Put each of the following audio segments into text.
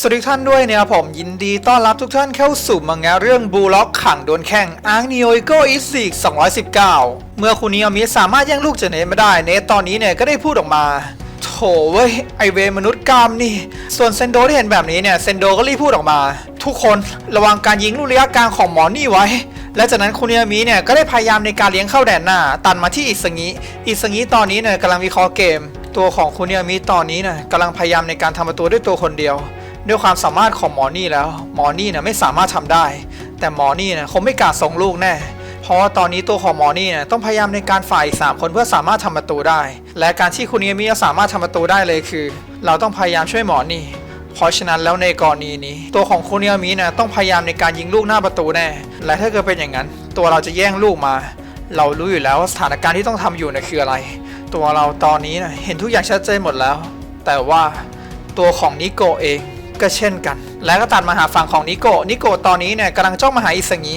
สวัสดีทุกท่านด้วยนะครับผมยินดีต้อนรับทุกท่านเข้าสู่มังงะเรื่องบูล็อกขังโดนแข่งอาร์นิโอโกอิสิก219 เมื่อคุณนิอมิสามารถแย่งลูกจากเนทมาได้เนทตอนนี้เนี่ยก็ได้พูดออกมา โถเว้ย ไอเวรมนุษย์กรรมนี่ ส่วนเซนโดที่เห็นแบบนี้เนี่ยเซนโดก็รีบพูดออกมา ทุกคนระวังการยิงลูกระยะกลางของหมอนี่ไว้ และจากนั้นคุณนิอมิเนี่ยก็ได้พยายามในการเลี้ยงเข้าแดนหน้า ตันมาที่อิสงิอิสงิตอนนี้เนี่ยกำลังวิเคราะห์เกม ตัวของคุณนิอมิตอนนี้เนี่ยกำลังพยายามในการทำประตูด้วยตัวคนเดียว ด้วยความสามารถของหมอนี่แล้ว หมอนี่นี่ยไม่สามารถทำได้ แต่หมอนี่นี่ยคงไม่กล้าส่งลูกแน่ เพราะว่าตอนนี้ตัวของหมอนี่นี่ยต้องพยายามในการฝ่ายอีกสามคนเพื่อสามารถทำประตูได้ และการที่คุณเอมิจะสามารถทำประตูได้เลยคือ เราต้องพยายามช่วยหมอนี่เพราะฉะนั้นแล้วในกรณีนี้ ตัวของคุณเอมิเนี่ยต้องพยายามในการยิงลูกหน้าประตูแน่ และถ้าเกิดเป็นอย่างนั้น ตัวเราจะแย่งลูกมา เรารู้อยู่แล้วว่าสถานการณ์ที่ต้องทำอยู่เนี่ยคืออะไร ตัวเราตอนนี้นะเห็นทุกอย่างชัดเจนหมดแล้ว แต่ว่าตัวของนิโกเอง ก็เช่นกัน แล้วก็ตัดมาหาฝั่งของนิโกนิโกตอนนี้เนี่ยกำลังจ้องมาหาอิสงิ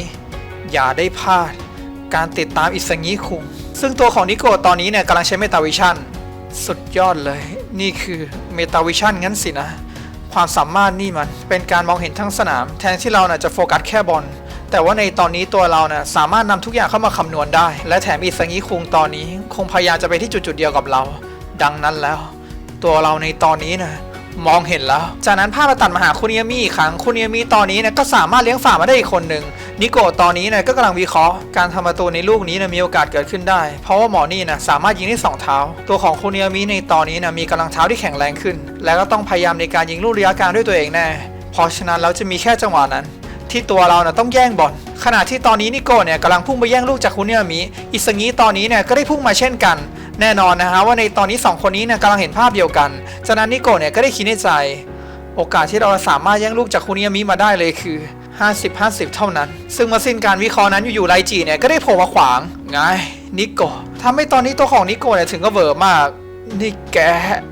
อย่าได้พลาด การติดตามอิสงิคุงซึ่งตัวของนิโกตอนนี้เนี่ยกำลังใช้เมตาวิชั่นสุดยอดเลย นี่คือเมตาวิชั่นงั้นสินะ ความสามารถนี่มันเป็นการมองเห็นทั้งสนาม แทนที่เราน่ะจะโฟกัสแค่บอลแต่ว่าในตอนนี้ตัวเราน่ะสามารถนำทุกอย่างเข้ามาคำนวณได้ และแถมอิสงิคุงตอนนี้ คงพยายามจะไปที่จุดจุดๆเดียวกับเรา ดังนั้นแล้ว ตัวเราในตอนนี้นะ มองเห็นแล้ว จากนั้นภาพมาตัดมาหาคุนิยามิอีกครั้งคุนิยามิตอนนี้นะก็สามารถเลี้ยงฝ่ามาได้อีกคนหนึ่งนิโกะตอนนี้นะก็กำลังวิเคราะห์การทำประตูในลูกนี้นะมีโอกาสเกิดขึ้นได้ เพราะว่าหมอนี่นะสามารถยิงได้สองเท้า ตัวของคุนิยามิในตอนนี้นะมีกำลังเท้าที่แข็งแรงขึ้น และก็ต้องพยายามในการยิงลูกระยะกลางด้วยตัวเองแน่เพราะฉะนั้นแล้วจะมีแค่จังหวะนั้น ที่ตัวเรานะต้องแย่งบอลขณะที่ตอนนี้นิโกะเนี่ยกำลังพุ่งไปแย่งลูกจากคุนิยามิอิสงิตอนนี้เนี่ยก็ได้พุ่งมาเช่นกัน แน่นอนนะฮะว่าในตอนนี้ 2 คนนี้เนี่ยกำลังเห็นภาพเดียวกัน จากนั้นนิโกะเนี่ยก็ได้คิดในใจ โอกาสที่เราสามารถแย่งลูกจากคุนิยามิมาได้เลยคือ 50-50 เท่านั้น ซึ่งมาสิ้นการวิเคราะห์นั้นอยู่ๆไลจีเนี่ยก็ได้โผล่มาขวางไงนิโกะทำให้ตอนนี้ตัวของนิโกะเนี่ยถึงก็เวอร์มาก นี่แก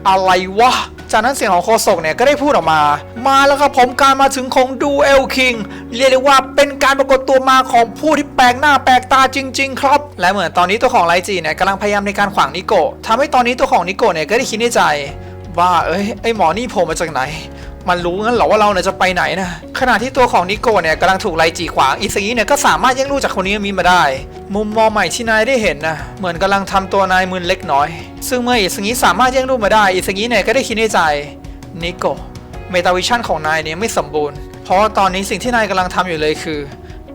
อะไรวะ จากนั้นเสียงของโคศกเนี่ยก็ได้พูดออกมา มาแล้วครับผมการมาถึงของดูเอลคิงเรียกได้ว่าเป็นการปรากฏตัวมาของผู้ที่แปลกหน้าแปลกตาจริง ๆ ครับ และเหมือนตอนนี้ตัวของไลจีเนี่ยกำลังพยายามในการขวางนิโกะทำให้ตอนนี้ตัวของนิโกะเนี่ยก็ได้คิดในใจ ว่าเอ้ยไอหมอนี่โผล่มาจากไหนมันรู้งั้นเหรอว่าเราเนี่ยจะไปไหนนะขณะที่ตัวของนิโกเนี่ยกำลังถูกไลจีขวางอิสงิเนี่ยก็สามารถแย่งลูกจากคนนี้มีมาได้ มุมมองใหม่ที่นายได้เห็นนะเหมือนกำลังทำตัวนายมึนเล็กน้อย ซึ่งเมื่ออิสงิสามารถแย่งรูปมาได้อิสงิเนี่ยก็ได้คิดในใจนิโกเมตาวิชั่นของนายเนี่ยไม่สมบูรณ์ เพราะว่าตอนนี้สิ่งที่นายกำลังทำอยู่เลยคือ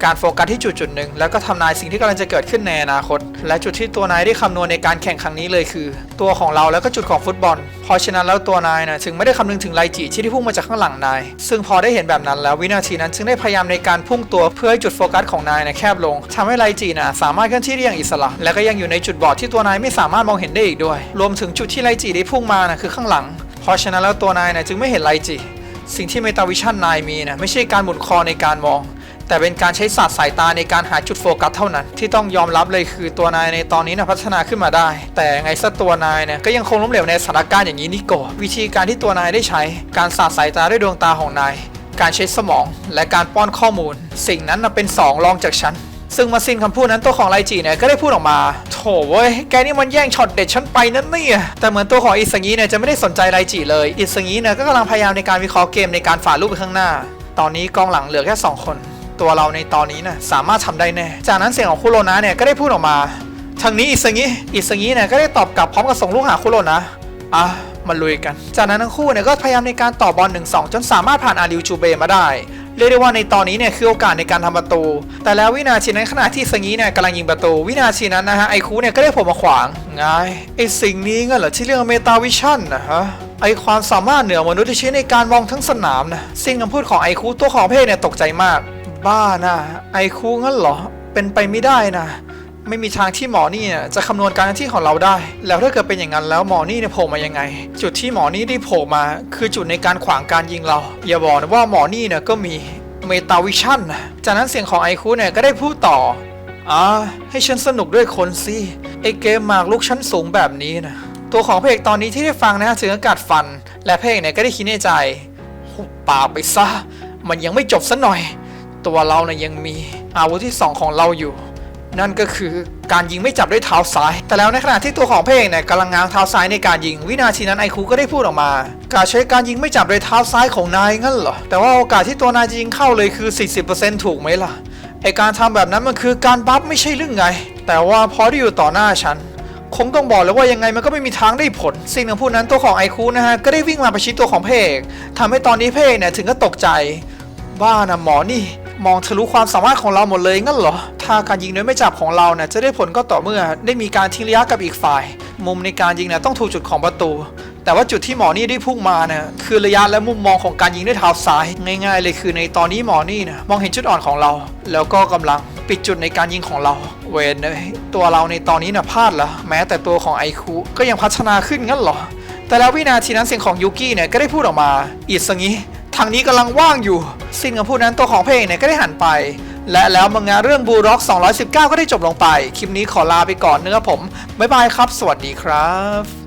การโฟกัสที่จุดจุดหนึ่งแล้วก็ทำนายสิ่งที่กำลังจะเกิดขึ้นในอนาคต และจุดที่ตัวนายได้คำนวณในการแข่งครั้งนี้เลยคือ ตัวของเราแล้วก็จุดของฟุตบอล เพราะฉะนั้นแล้วตัวนายนะถึงไม่ได้คำนึงถึงไลจิที่ที่พุ่งมาจากข้างหลังนาย ซึ่งพอได้เห็นแบบนั้นแล้ววินาทีนั้นจึงได้พยายามในการพุ่งตัวเพื่อให้จุดโฟกัสของนายนะแคบลงทำให้ไลจินะสามารถเคลื่อนที่ได้อย่างอิสระ และก็ยังอยู่ในจุดบอดที่ตัวนายไม่สามารถมองเห็นได้อีกด้วย รวมถึงจุดที่ไลจิได้พุ่งมานะคือข้างหลัง เพราะฉะนั้นแล้วตัวนายนะจึงไม่เห็นไลจิสิ่งที่เมตาวิชั่นนายมีนะไม่ใช่การหมุนคอในการมอง แต่เป็นการใช้ศาสตร์สายตาในการหาจุดโฟกัสเท่านั้น ที่ต้องยอมรับเลยคือตัวนายในตอนนี้นะพัฒนาขึ้นมาได้ แต่ไงซะตัวนายเนี่ยก็ยังคงล้มเหลวในสถานการณ์อย่างนี้นี่ก่อวิธีการที่ตัวนายได้ใช้ การศาสตร์สายตาด้วยดวงตาของนาย การใช้สมอง และการป้อนข้อมูล สิ่งนั้นนะเป็นสองรองจากฉันซึ่งมาสิ้นคำพูดนั้นตัวของไลจีเนี่ยก็ได้พูดออกมา โถเว้ย แกนี่มันแย่งช็อตเด็ดฉันไปนั่นเนี่ย แต่เหมือนตัวของอิสงีเนี่ยจะไม่ได้สนใจไลจีเลย อิสงีเนี่ยก็กำลังพยายามในการวิเคราะห์เกมในการฝ่าลูกไปข้างหน้า ตอนนี้กองหลังเหลือแค่สองคน ตัวเราในตอนนี้นะสามารถทำได้แน่ จากนั้นเสียงของคุโรนะเนี่ยก็ได้พูดออกมา ทางนี้อิสงีอิสงีเนี่ยก็ได้ตอบกลับพร้อมกับส่งลูกหาคุโรนะอะมาลุยกัน จากนั้นทั้งคู่เนี่ยก็พยายามในการต่อบอล1 2 จนสามารถผ่านอาริวจูเบมาได้เรียกได้ว่าในตอนนี้เนี่ยคือโอกาสในการทำประตู แต่แล้ววินาทีนั้นขณะที่สงีเนี่ยกำลังยิงประตู วินาทีนั้นนะฮะไอคูเนี่ยก็ได้ผลมาขวางไงไอสิ่งนี้งั้นเหรอที่เรียกว่าเมตาวิชั่นนะฮะไอความสามารถเหนือมนุษย์ที่ใช้ในการมองทั้งสนามนะสิ่งคำพูดของไอคูตัวของเพศเนี่ยตกใจมาก บ้านะไอคูงั้นเหรอ เป็นไปไม่ได้นะ ไม่มีทางที่หมอนี่จะคำนวณการที่ของเราได้ แล้วถ้าเกิดเป็นอย่างนั้นแล้วหมอนี่เนี่ยโผล่มายังไง จุดที่หมอนี่ได้โผล่มา คือจุดในการขวางการยิงเรา อย่าบอกนะว่าหมอนี่เนี่ยก็มีเมตาวิชั่นนะจากนั้นเสียงของไอคูเนี่ยก็ได้พูดต่ออ่าให้ฉันสนุกด้วยคนสิไอเกมหมากลุกชั้นสูงแบบนี้นะตัวของเพลงตอนนี้ที่ได้ฟังนะฮะถึงอากาศฟัน และเพลงเนี่ยก็ได้คิดในใจหุบปากไปซะ มันยังไม่จบซะหน่อย ตัวเราเนี่ยยังมีอาวุธที่สองของเราอยู่ นั่นก็คือการยิงไม่จับด้วยเท้าซ้าย แต่แล้วในขณะที่ตัวของพระเอกเนี่ยกำลังง้างเท้าซ้ายในการยิง วินาทีนั้นไอคูก็ได้พูดออกมา การใช้การยิงไม่จับด้วยเท้าซ้ายของนายงั้นเหรอ แต่ว่าโอกาสที่ตัวนายจะยิงเข้าเลยคือ 40%ถูกไหมล่ะ ไอการทำแบบนั้นมันคือการบัฟไม่ใช่เรื่องไง แต่ว่าพอที่อยู่ต่อหน้าฉันคงต้องบอกเลยว่ายังไงมันก็ไม่มีทางได้ผล สิ่งหนึ่งพูดนั้นตัวของไอคูนะฮะก็ได้วิ่งมาประชิดตัวของพระเอกทำให้ตอนนี้พระเอกเนี่ยถึงก็ตกใจ บ้านะหมอนี่ มองทะลุความสามารถของเราหมดเลยงั้นเหรอ ถ้าการยิงโดยไม่จับของเราเนี่ยจะได้ผลก็ต่อเมื่อ ได้มีการทิ้งระยะกับอีกฝ่าย มุมในการยิงเนี่ยต้องถูกจุดของประตู แต่ว่าจุดที่หมอนี่ได้พุ่งมาเนี่ยคือระยะและมุมมองของการยิงด้วยเท้าซ้าย ง่าย ๆ เลยคือในตอนนี้หมอนี่นะมองเห็นจุดอ่อนของเรา แล้วก็กำลังปิดจุดในการยิงของเรา เวนเลยตัวเราในตอนนี้น่ะพลาดเหรอแม้แต่ตัวของไอคูก็ยังพัฒนาขึ้นงั้นเหรอแต่แล้ววินาทีนั้นเสียงของยูกิเนี่ยก็ได้พูดออกมาอีสงี้ ทางนี้กำลังว่างอยู่ สิ้นคำพูดนั้นตัวของเพลงเนี่ยก็ได้หันไป และแล้วมังงะเรื่องบูร็อก 219 ก็ได้จบลงไป คลิปนี้ขอลาไปก่อนนะครับผม บ๊ายบายครับ สวัสดีครับ